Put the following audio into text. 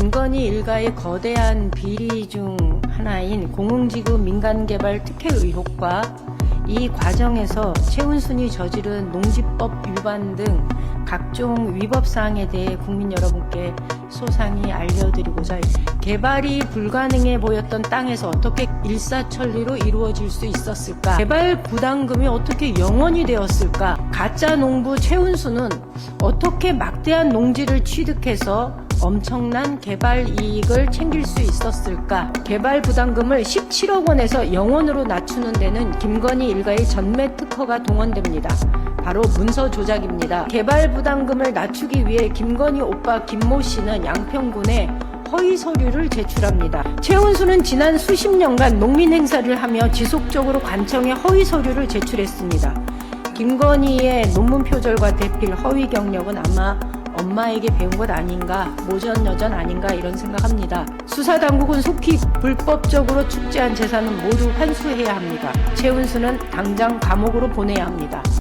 김건희 일가의 거대한 비리 중 하나인 공흥지구 민간개발 특혜 의혹과 이 과정에서 최은순이 저지른 농지법 위반 등 각종 위법 사항에 대해 국민 여러분께 소상히 알려드리고자 개발이 불가능해 보였던 땅에서 어떻게 일사천리로 이루어질 수 있었을까? 개발 부담금이 어떻게 영원이 되었을까? 가짜 농부 최은수는 어떻게 막대한 농지를 취득해서 엄청난 개발 이익을 챙길 수 있었을까? 개발 부담금을 17억 원에서 0원으로 낮추는 데는 김건희 일가의 전매 특허가 동원됩니다. 바로 문서 조작입니다. 개발 부담금을 낮추기 위해 김건희 오빠 김모 씨는 양평군에 허위 서류를 제출합니다. 최은수는 지난 수십 년간 농민 행사를 하며 지속적으로 관청에 허위 서류를 제출했습니다. 김건희의 논문 표절과 대필 허위 경력은 아마 엄마에게 배운 것 아닌가, 모전 여전 아닌가 이런 생각합니다. 수사 당국은 속히 불법적으로 축제한 재산은 모두 환수해야 합니다. 최은수는 당장 감옥으로 보내야 합니다.